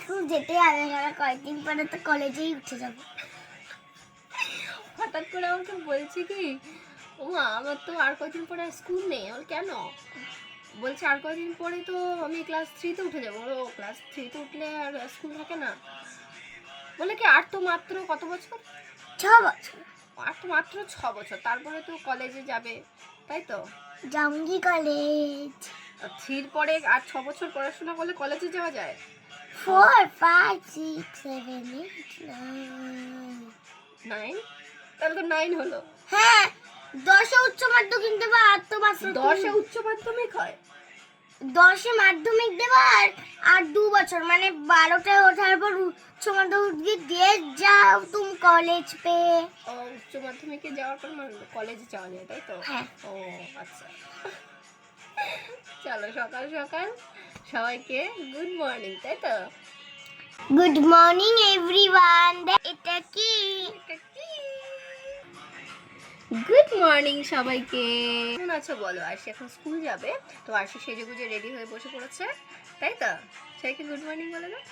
School যেতে হবে না কয়েকদিন পরে তো কলেজেই উঠে যাব। হঠাৎ করে আমাকে বলছে কি ও মা, আমার তো আর কদিন পরে স্কুল নেই। আমার কেন? বলছে আর কদিন পরে তো আমি ক্লাস থ্রিতে উঠে যাব। ও ক্লাস থ্রিতে উঠলে আর স্কুল থাকে না। বলে কি আর তো মাত্র কত বছর? ছ বছর। আর তো মাত্র ছ বছর। তারপরে তো কলেজে যাবে তাই তো? জঙ্গি কলেজ। আর থ্রির পরে আর ছ বছর পড়াশোনা করলে কলেজে যাওয়া যায়? Four five six seven eight nine nine তাহলে তো নাইন হলো। হ্যাঁ দশে উচ্চ মাধ্যমিক দেবো আর তো মাত্র দশে উচ্চ মাধ্যমিক হয়? দশে মাধ্যমিক দেবো আর দু বছর মানে বারোটায় ওঠার পর উচ্চ মাধ্যমিক দিয়ে যাও তুমি কলেজ পে। উচ্চ মাধ্যমিকে যাওয়ার পর মানে কলেজে যাওয়া যায় তাই তো? হ্যাঁ। ও আচ্ছা। চলো সকাল সকাল। সবাইকে গুড মর্নিং তাই তো? গুড মর্নিং এভরিওয়ান এটা কি? গুড মর্নিং সবাইকে। কেমন আছো বলো? আরশি এখন স্কুল যাবে তো আরশি সেজে গুজে রেডি হয়ে বসে পড়েছে তাই তো? সবাইকে গুড মর্নিং বলে দাও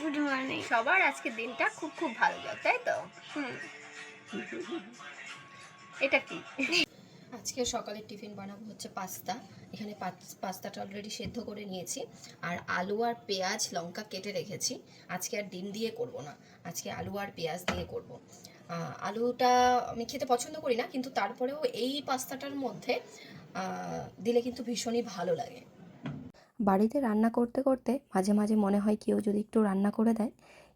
গুড মর্নিং সবার আজকের দিনটা খুব খুব ভালো যাক তাই তো? হুম। এটা কি? আজকে সকালের টিফিন বানাবো হচ্ছে পাস্তা। এখানে পাস্তাটা অলরেডি সেদ্ধ করে নিয়েছি। আর আলু আর পেঁয়াজ লঙ্কা কেটে রেখেছি। আজকে আর ডিম দিয়ে করব না। আজকে আলু আর পেঁয়াজ দিয়ে করব। আলুটা আমি খেতে পছন্দ করি না, কিন্তু তারপরেও এই পাস্তাটার মধ্যে দিলে কিন্তু ভীষণই ভালো লাগে। বাড়িতে রান্না করতে করতে মাঝে মাঝে মনে হয় কেউ যদি একটু রান্না করে দেয়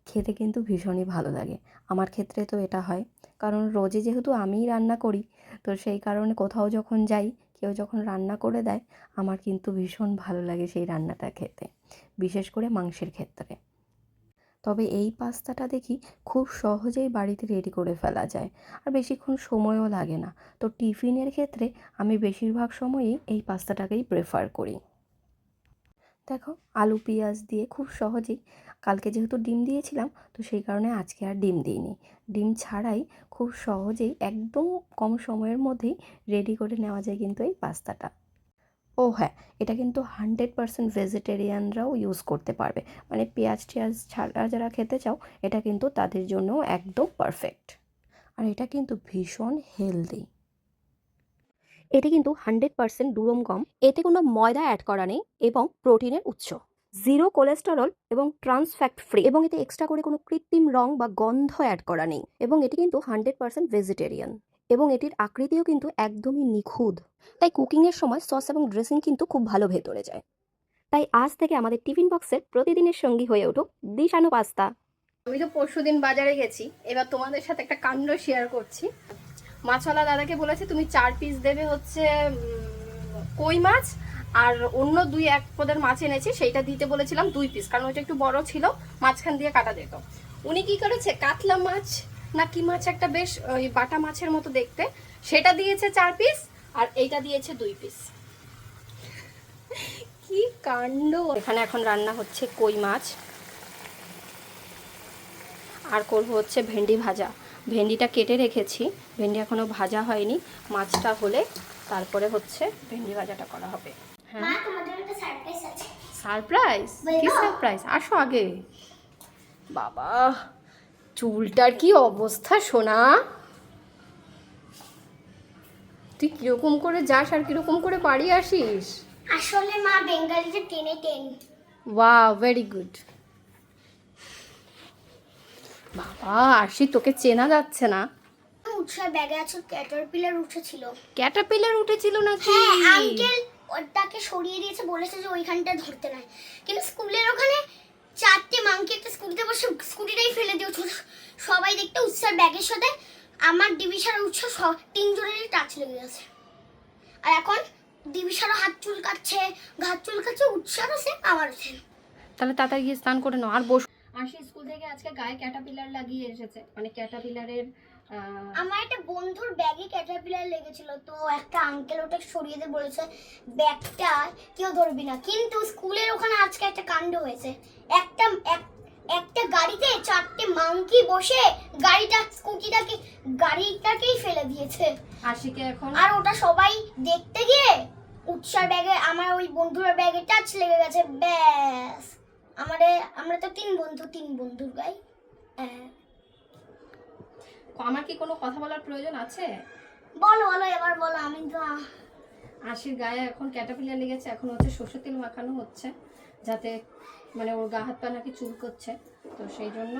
খেতে কিন্তু ভীষণই ভালো লাগে। আমার ক্ষেত্রে তো এটা হয়। কারণ রোজে যেহেতু আমিই রান্না করি, তো সেই কারণে কোথাও যখন যাই, কেউ যখন রান্না করে দেয়, আমার কিন্তু ভীষণ ভালো লাগে সেই রান্নাটা খেতে, বিশেষ করে মাংসের ক্ষেত্রে। তবে এই পাস্তাটা দেখি খুব সহজেই বাড়িতে রেডি করে ফেলা যায়, আর বেশিক্ষণ সময়ও লাগে না। তো টিফিনের ক্ষেত্রে আমি বেশিরভাগ সময়ই এই পাস্তাটাকেই প্রেফার করি। দেখো, আলু, পেঁয়াজ দিয়ে খুব সহজেই কালকে যেহেতু ডিম দিয়েছিলাম, তো সেই কারণে আজকে আর ডিম দিইনি। ডিম ছাড়াই খুব সহজেই একদম কম সময়ের মধ্যেই রেডি করে নেওয়া যায় কিন্তু এই পাস্তাটা। ও হ্যাঁ এটা কিন্তু হান্ড্রেড পারসেন্ট ভেজিটেরিয়ানরাও ইউজ করতে পারবে। মানে পেঁয়াজ টেয়াজ ছাড়া যারা খেতে চাও, এটা কিন্তু তাদের জন্য একদম পারফেক্ট আর এটা কিন্তু ভীষণ হেলদি এটি কিন্তু হান্ড্রেড পার্সেন্ট দুরম গম, এতে কোনো ময়দা অ্যাড করা নেই এবং প্রোটিনের উৎস। জিরো কোলেস্টেরল এবং ট্রান্সফ্যাক্ট ফ্রি এবং এতে এক্সট্রা করে কোনো কৃত্রিম রং বা গন্ধ অ্যাড করা নেই এবং এটি কিন্তু হান্ড্রেড পার্সেন্ট ভেজিটেরিয়ান এবং এটির আকৃতিও কিন্তু একদমই নিখুঁত। তাই কুকিংয়ের সময় সস এবং ড্রেসিং কিন্তু খুব ভালো ভেতরে যায়। তাই আজ থেকে আমাদের টিফিন বক্সের প্রতিদিনের সঙ্গী হয়ে উঠুক দিশানো পাস্তা। আমি তো পরশু দিন বাজারে গেছি, এবার তোমাদের সাথে একটা কাণ্ড শেয়ার করছি। মাছওয়ালা দাদাকে বলেছে, তুমি চার পিস দেবে হচ্ছে কই মাছ? আর অন্য দুই এক পদের মাছ এনেছি, সেইটা দিতে বলেছিলাম দুই পিস কারণ ওইটা একটু বড় ছিল, মাঝখান দিয়ে কাটা যেত। উনি কি করেছে, কাতলা মাছ না কি মাছ একটা বেশ, ওই বাটা মাছের মতো দেখতে, সেটা দিয়েছে চার পিস আর এইটা দিয়েছে দুই পিস কি কাণ্ড! এখানে এখন রান্না হচ্ছে কই মাছ, আর করব হচ্ছে ভেন্ডি ভাজা। ভেন্ডিটা কেটে রেখেছি। ভেন্ডি এখনও ভাজা হয়নি। মাছটা হলে তারপরে হচ্ছে ভেন্ডি ভাজাটা করা হবে। হ্যাঁ। সারপ্রাইজ কি সারপ্রাইজ আসো আগে। বাবা চুলটার কি অবস্থা সোনা? তুই কীরকম করে যাস আর কীরকম করে বাড়ি আসিস? আসলে মা বেঙ্গালিতে টেনে টেন। ওয়া ভেরি গুড বাবা আশি তোকে চেনা যাচ্ছে না। উৎসাহ ব্যাগে আছে ক্যাটারপিলার উঠেছিল। ক্যাটাপিলার উঠেছিল নাকি? হ্যাঁ আঙ্কেল ওটাকে সরিয়ে দিয়েছে বলেছে যে ওইখানটা ধরতে নাই। কিন্তু স্কুলের ওখানে চারটে মাংকি একটা স্কুটিতে বসে স্কুটিটাই ফেলে দিয়েছে। সবাই দেখতে উৎসার ব্যাগের সাথে। আমার ডিবিসার উৎস তিনজনেরই টাচ লেগে গেছে। আর এখন ডিবিসারও হাত চুল কাটছে ঘাত চুল কাটছে উৎসাহও সে আমার তাহলে তাড়াতাড়ি গিয়ে স্নান করে নাও আর বস আশি স্কুল থেকে আজকে গায়ে ক্যাটাপিলার লাগিয়ে এসেছে। মানে ক্যাটাপিলারের আমার একটা বন্ধুর ব্যাগে ক্যাটারপিলার লেগেছিল তো একটা আঙ্কেল ওটা সরিয়ে দিয়ে বলেছে ব্যাগটা কেউ ধরবি না। কিন্তু স্কুলের ওখানে আজকে একটা কাণ্ড হয়েছে। একটা একটা গাড়িতে চারটে মাংকি বসে গাড়িটা স্কুটিটাকে গাড়িটাকেই ফেলে দিয়েছে। আশিকে এখন? আর ওটা সবাই দেখতে গিয়ে উৎসার ব্যাগে আমার ওই বন্ধুর ব্যাগে টাচ লেগে গেছে ব্যাস। আমাদের আমরা তো তিন বন্ধু তিন বন্ধুর গাই হ্যাঁ। আমার কি কোনো কথা বলার প্রয়োজন আছে? বলো বলো এবার বলো আমি তো আশির গায়ে এখন ক্যাটাপিলার লেগেছে এখন হচ্ছে সর্ষের তেল মাখানো হচ্ছে যাতে মানে ওর গা হাত পা নাকি চুল করছে। তো সেই জন্য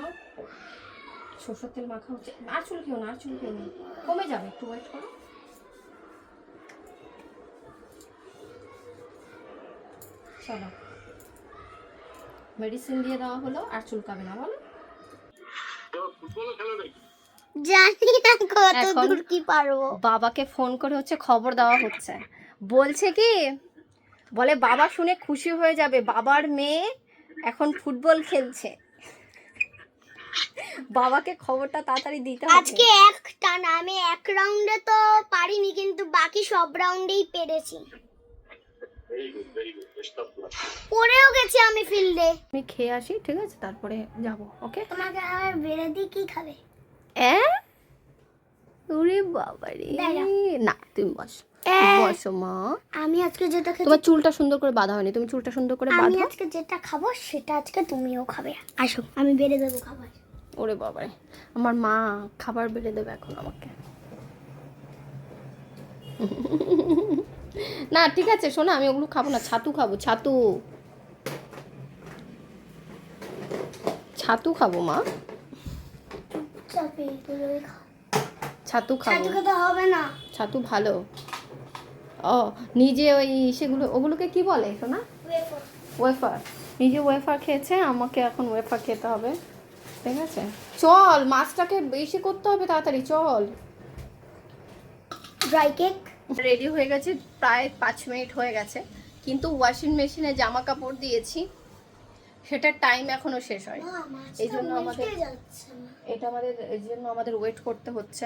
সর্ষের তেল মাখা হচ্ছে। আর চুল কেউ না আর চুল কেউ না। কমে যাবে একটু ওয়েট করো। চলো। মেডিসিন দিয়ে দেওয়া হলো আর চুলকাবে না বলো। জানি না কত দূর কি পারব। বাবাকে ফোন করে হচ্ছে খবর দেওয়া হচ্ছে। বলছে কি বলে বাবা শুনে খুশি হয়ে যাবে বাবার মেয়ে এখন ফুটবল খেলছে। বাবাকে খবরটা তাড়াতাড়ি দিতে হবে। আজকে একটা না আমি এক রাউন্ডে তো পারিনি কিন্তু বাকি সব রাউন্ডেই পেরেছি। পড়েও গেছি আমি ফিল্ডে আমি খেয়ে আসি ঠিক আছে? তারপরে যাব ওকে তোমাকে আবার বেড়ে দিয়ে কি খাবে? এ? ওরে বাবা রে। না তুমি বস। বসো মা। আমি আজকে যেটা খেতে তোমার চুলটা সুন্দর করে বাঁধা হয়নি। তুমি চুলটা সুন্দর করে আমি আজকে যেটা খাব সেটা আজকে তুমিও খাবে। আসো। আমি বেড়ে দেবো খাবার। ওরে বাবারে আমার মা খাবার বেড়ে দেবে এখন আমাকে। না ঠিক আছে শোনো আমি ওগুলো খাব না ছাতু খাব ছাতু। ছাতু খাব মা। ছাতু খাব। হবে না। ছাতু ভালো। ও নিজে ওই সেগুলো ওগুলোকে কি বলে শোনা? ওয়েফার। নিজে ওয়েফার খেয়েছে আমাকে এখন ওয়েফার খেতে হবে। ঠিক আছে? চল মাছটাকে বেশি করতে হবে তাড়াতাড়ি চল। ড্রাই কেক রেডি হয়ে গেছে প্রায় পাঁচ মিনিট হয়ে গেছে। কিন্তু ওয়াশিং মেশিনে জামা কাপড় দিয়েছি সেটার টাইম এখনও শেষ হয় এই জন্য আমাদের এটা আমাদের এই জন্য আমাদের ওয়েট করতে হচ্ছে।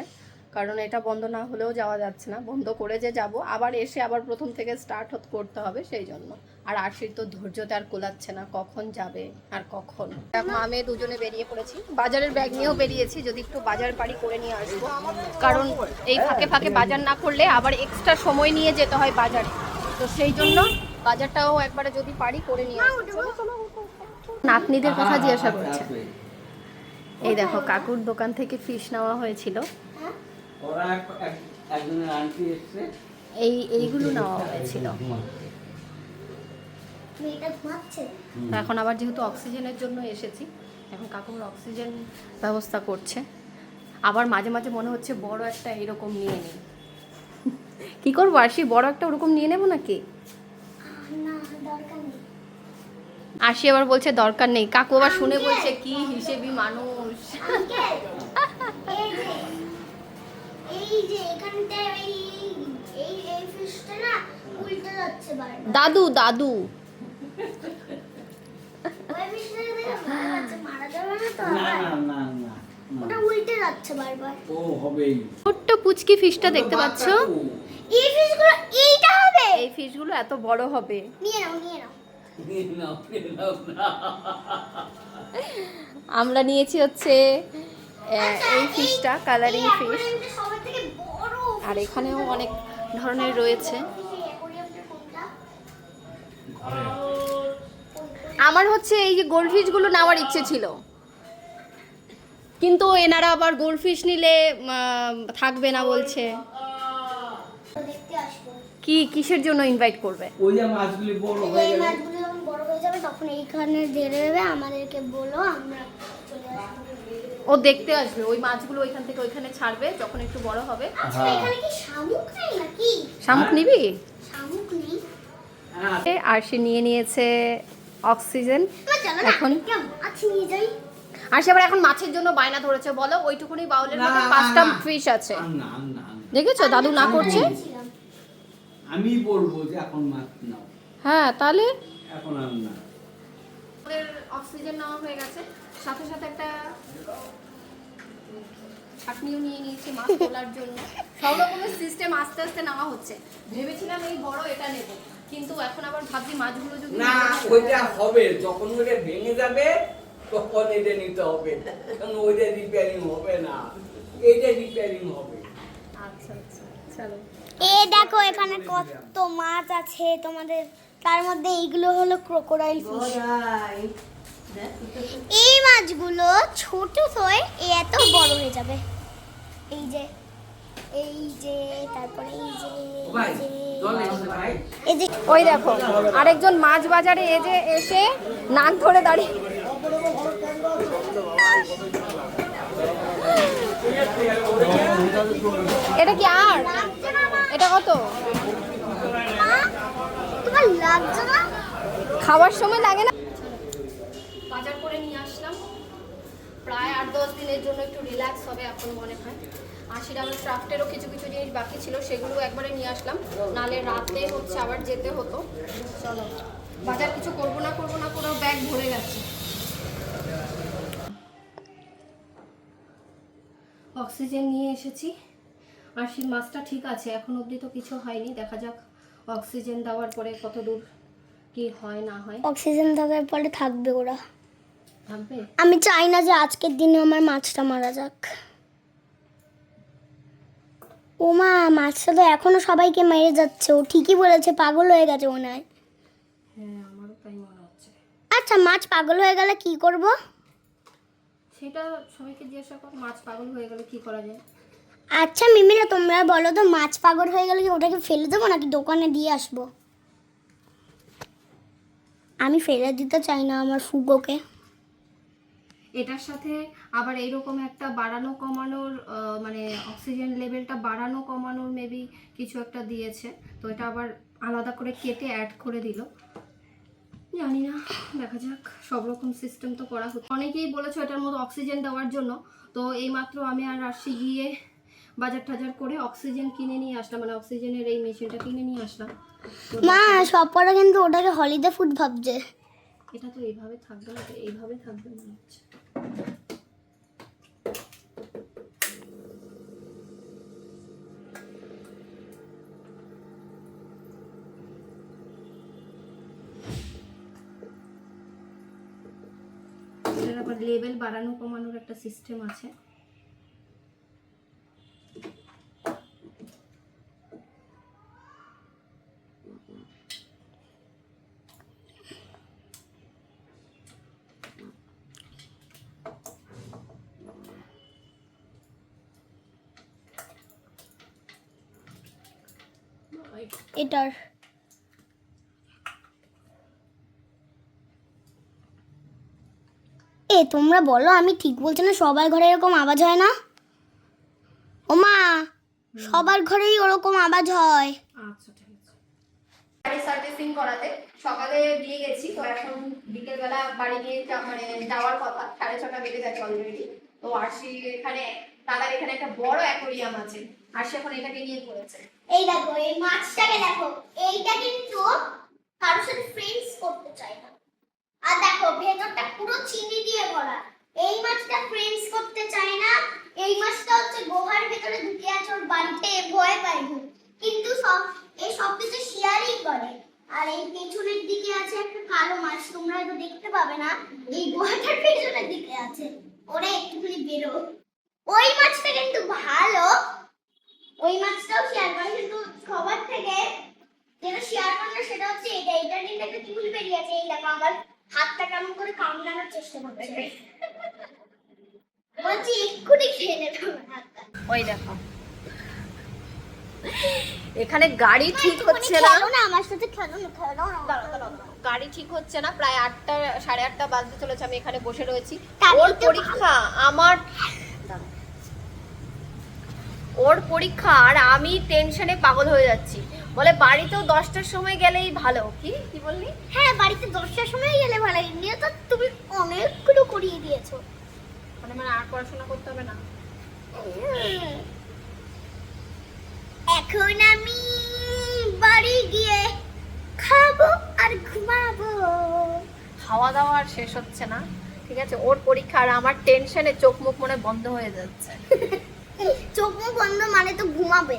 কারণ এটা বন্ধ না হলেও যাওয়া যাচ্ছে না। বন্ধ করে যে যাব, আবার এসে আবার প্রথম থেকে স্টার্ট করতে হবে সেই জন্য। আর আশির তো ধৈর্যতে আর কোলাচ্ছে না, কখন যাবে আর কখন? এখন আমি দুজনে বেরিয়ে পড়েছি। বাজারের ব্যাগ নিয়েও বেরিয়েছি, যদি একটু বাজার বাড়ি করে নিয়ে আসব। কারণ এই ফাঁকে ফাঁকে বাজার না করলে আবার এক্সট্রা সময় নিয়ে যেতে হয় বাজারে। তো সেই জন্য বাজারটাও একবারে যদি পারি করে নিয়ে আসব। নাতনিদের কথা জিজ্ঞাসা করছে। এই দেখো, কাকুর দোকান থেকে ফিশ নেওয়া হয়েছিল। ওরা এক- এক- একজনের আন্টি এসছে। এই এইগুলো নেওয়া হয়েছিল। এখন আবার যেহেতু অক্সিজেনের জন্য এসেছি এখন কাকুর অক্সিজেন ব্যবস্থা করছে। আবার মাঝে মাঝে মনে হচ্ছে বড় একটা এরকম নিয়ে নিই। কি করব আর আরশি বড় একটা ওরকম নিয়ে নেব নাকি? আহ, না দরকার নেই। আরশি আবার বলছে দরকার নেই। কাকু আবার শুনে বলছে কি হিসেবি মানুষ? ও দাদু ছোট্ট পুচকি ফিশটা দেখতে পাচ্ছ? এই ফিশগুলো এইটা হবে? এই ফিশগুলো এত বড় হবে। নিয়ে নাও নিয়ে নাও। আমরা নিয়েছি হচ্ছে এই ফিশটা কালারিং ফিশ aquariumটা সবার থেকে বড় আর এখানেও অনেক ধরনের রয়েছে? আমার হচ্ছে এই যে গোল্ডফিশগুলো নেওয়ার ইচ্ছে ছিল। কিন্তু এনারা আবার গোল্ডফিশ নিলে থাকবে না বলছে। দেখতে আসব কি কিসের জন্য ইনভাইট করবে? ওই যে মাছগুলি বড় হয়ে গেল। মাছগুলো যখন বড় হয়ে যাবে তখন এইখানে ধরে দেবে আমাদেরকে বলো আমরা চলে আসব। ও দেখতে আসবে ওই মাছগুলো ওইখান থেকে ওইখানে ছাড়বে যখন একটু বড় হবে। আচ্ছা এখানে কি শামুক নেই নাকি? শামুক নিবি? শামুক হ্যাঁ, আর সে নিয়ে নিয়েছে অক্সিজেন। এখন? আর সে আবার এখন মাছের জন্য বায়না ধরেছে বলো? ওইটুকুনি বাউলের মধ্যে পাঁচটা। ফিশ আছে। দেখেছ? দাদু না করছে? আমি বলব যে এখন মাছ নাও। হ্যাঁ তাহলে? এখন আর না। অক্সিজেন নেওয়া হয়ে গেছে। সাথে সাথে একটা ছাটনিও নিয়ে নিয়েছি মাছ তোলার জন্য। সব রকমের সিস্টেম আস্তে আস্তে নেওয়া হচ্ছে। ভেবেছিলাম এই বড় এটা নেব। কিন্তু এখন আবার ভাবছি মাছগুলো যদি না ওইটা হবে। যখন ওইটা ভেঙে যাবে তখন এটা নিতে হবে। কারণ ওইটা রিপেয়ারিং হবে না। এইটা রিপেয়ারিং হবে। আচ্ছা আচ্ছা চলো। এ দেখো এখানে কত মাছ আছে তোমাদের। তার মধ্যে এইগুলো হলো ক্রোকোডাইল ফিশ এই মাছগুলো ছোট হয়ে এই এত বড় হয়ে যাবে। এই যে এই যে তারপরে এই যে এই যে, এই যে ওই দেখো আরেকজন মাছ বাজারে এজে এসে নাক ধরে দাঁড়িয়ে। এটা কি আর? এটা কত? খাওয়ার সময় লাগে না বাজার করে নিয়ে আসলাম প্রায় আট দশ দিনের জন্য একটু রিল্যাক্স হবে এখন মনে হয়। আশির আমার ক্রাফটেরও কিছু কিছু জিনিস বাকি ছিল, সেগুলো একবারে নিয়ে আসলাম। নালে রাতে হচ্ছে আবার যেতে হতো। চলো, বাজার কিছু করব না করব না করেও ব্যাগ ভরে গেছে। অক্সিজেন নিয়ে এসেছি। আশির মাছটা ঠিক আছে, এখন অবধি তো কিছু হয়নি। দেখা যাক অক্সিজেন দেওয়ার পরে কত দূর কি হয়, না হয়। অক্সিজেন থাকার পরে থাকবে ওরা। আমি চাই না যে আজকের দিনে আমার মাছটা মারা যাক। ও মা মাছটা তো এখনও সবাইকে মেরে যাচ্ছে। ও ঠিকই বলেছে পাগল হয়ে গেছে মনে হয়। হ্যাঁ আচ্ছা মাছ পাগল হয়ে গেলে কি করব? সেটা সবাইকে জিজ্ঞাসা কর মাছ পাগল হয়ে গেলে কি করা যায়? আচ্ছা মিমিরা তোমরা বলো তো মাছ পাগল হয়ে গেলে কি ওটাকে ফেলে দেবো নাকি দোকানে দিয়ে আসব? আমি ফেলে দিতে চাই না আমার ফুগোকে। এটার সাথে আবার এইরকম একটা বাড়ানো কমানোর মানে অক্সিজেন লেভেলটা বাড়ানো কমানোর মেবি কিছু একটা দিয়েছে। তো এটা আবার আলাদা করে কেটে অ্যাড করে দিল। জানি না দেখা যাক। সব রকম সিস্টেম তো করা হচ্ছে। অনেকেই বলেছ এটার মতো অক্সিজেন দেওয়ার জন্য। তো এইমাত্র আমি আর আসি গিয়ে বাজার টাজার করে অক্সিজেন কিনে নিয়ে আসলাম। মানে অক্সিজেনের এই মেশিনটা কিনে নিয়ে আসলাম। মা সব পরে কিন্তু ওটাকে হলিডে ফুড ভাবছে। এটা তো এইভাবে থাকবে না এইভাবে থাকবে মনে হচ্ছে। লেভেল বাড়ানো কমানোর একটা সিস্টেম আছে। এটার এ তোমরা বলো আমি ঠিক বলছি না সবার ঘরে এরকম আওয়াজ হয় না? ও মা সবার ঘরেই ওরকম আওয়াজ হয়। আচ্ছা ঠিক আছে। সার্ভিসিং করাতে সকালে দিয়ে গেছি তো এখন বিকেলবেলা বাড়ি গিয়ে মানে যাওয়ার কথা সাড়ে ছটা বেজে গেছে অলরেডি তো আরশি এখানে দাদার এখানে একটা বড় অ্যাকোরিয়াম আছে আরশি এখন এটাকে নিয়ে পড়েছে। এই দেখো, এই মাছটাকে দেখো, এইটা কিন্তু কারোর সাথে ফ্রেন্ডস করতে চায় না। আর দেখো, ভেতরটা পুরো চিনি দিয়ে ভরা। এই মাছটা ফ্রেন্ডস করতে চায় না। এই মাছটা হচ্ছে গুহার ভেতরে ঢুকে আছে, ওর বাড়িতে ভয় পায়। কিন্তু সব, এই সব কিছু শেয়ারিং করে। আর এই পেছনের দিকে আছে একটা কালো মাছ, তোমরা হয়তো দেখতে পাবে না। এই গুহাটার পেছনের দিকে আছে। ওরা, একটুখানি বেরো। ওই মাছটা কিন্তু ভালো। ওই মাছটাও শেয়ার করে কিন্তু সবার থেকে যেটা শেয়ার করে না সেটা হচ্ছে এটা এটা কিন্তু একটা চুল বেরিয়েছে এই দেখো আমার হাতটা কেমন করে কামড়ানোর চেষ্টা করছে। বলছি এক্ষুনি খেয়ে নেবে হাতটা। ওই দেখো। এখানে গাড়ি ঠিক হচ্ছে না। না আমার সাথে খেলো না খেলো না দাঁড়াও, দাঁড়াও, দাঁড়াও। গাড়ি ঠিক হচ্ছে না প্রায় আটটা সাড়ে আটটা বাজতে চলেছে আমি এখানে বসে রয়েছি। ওর পরীক্ষা আমার। ওর পরীক্ষা আর আমি টেনশনে পাগল হয়ে যাচ্ছি। বলে বাড়িতেও দশটার সময় গেলেই ভালো। কি? কি বললি? হ্যাঁ বাড়িতে দশটার সময় গেলে ভালো। এমনিও তো তুমি অনেকগুলো করিয়ে দিয়েছ। মানে মানে আর পড়াশোনা করতে হবে না? এখন আমি বাড়ি গিয়ে খাব আর ঘুমাবো। খাওয়া দাওয়া আর শেষ হচ্ছে না। ঠিক আছে? ওর পরীক্ষা আর আমার টেনশনে চোখ মুখ মনে বন্ধ হয়ে যাচ্ছে। চোখ মুখ বন্ধ মানে তো ঘুমাবে।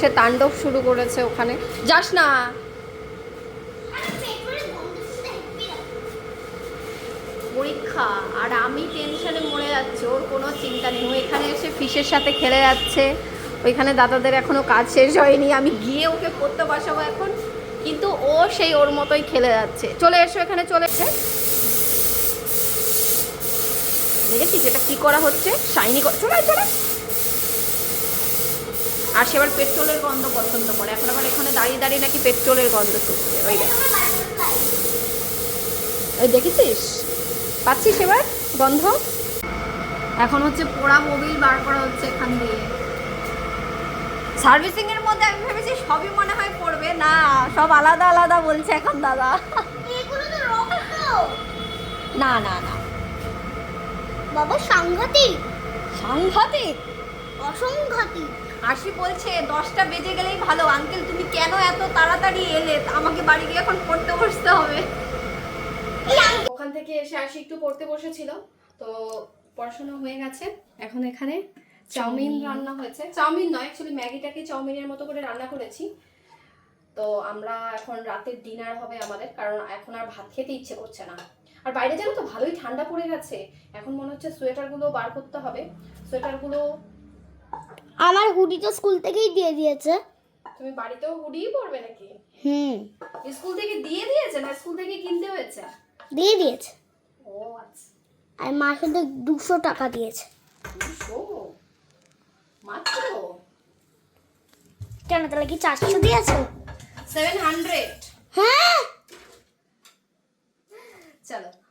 সে তাণ্ডব শুরু করেছে ওখানে। যাস না। পরীক্ষা, আর আমি টেনশনে মরে যাচ্ছি, ওর কোনো চিন্তা নেই। এখানে এসে ফিশের সাথে খেলে যাচ্ছে। ওইখানে দাদাদের এখনও কাজ শেষ হয়নি। আমি গিয়ে ওকে পড়তে বসাবো এখন। কিন্তু ও সেই ওর মতোই খেলে যাচ্ছে। চলে এসো এখানে, চলে এসে। দেখেছিস এটা কি করা হচ্ছে? শাইনি চলে চলে। আর সে আবার পেট্রোলের গন্ধ পছন্দ করে। এখন আবার এখানে দাঁড়িয়ে দাঁড়িয়ে নাকি পেট্রোলের গন্ধ শুকছে ওই দেখ। ওই দেখেছিস পাচ্ছিস এবার গন্ধ? এখন হচ্ছে পোড়া মোবিল বার করা হচ্ছে এখান দিয়ে। সার্ভিসিং এর মধ্যে আমি ভেবেছি সবই মনে হয় পড়বে। না সব আলাদা আলাদা বলছে এখন দাদা। না না না। বাবা সাংঘাতিক। সাংঘাতিক? অসংঘাতিক। আশি বলছে দশটা বেজে গেলেই ভালো। আঙ্কেল তুমি কেন এত তাড়াতাড়ি এলে? আমাকে বাড়ি গিয়ে এখন পড়তে বসতে হবে। ওখান থেকে এসে আশি একটু পড়তে বসেছিল। তো পড়াশোনা হয়ে গেছে। এখন এখানে চাউমিন রান্না হয়েছে। চাউমিন নয় অ্যাকচুয়ালি ম্যাগিটাকে চাউমিনের মতো করে রান্না করেছি। তো আমরা এখন রাতের ডিনার হবে আমাদের কারণ এখন আর ভাত খেতে ইচ্ছে করছে না। আর বাইরে জানো তো ভালোই ঠান্ডা পড়ে গেছে। এখন মনে হচ্ছে সোয়েটারগুলো বার করতে হবে। সোয়েটারগুলো আমার হুডি তো স্কুল থেকেই দিয়ে দিয়েছে। তুমি বাড়িতেও হুডিই পরবে নাকি? হুম। স্কুল থেকে দিয়ে দিয়েছে না স্কুল থেকে কিনতে হয়েছে? দিয়ে দিয়েছে। ও আচ্ছা। আর মা শুধু দুশো টাকা দিয়েছে। দুশো? মাত্র? কেন তাহলে কি চারশো দিয়েছে? Seven hundred. হ্যাঁ? चलो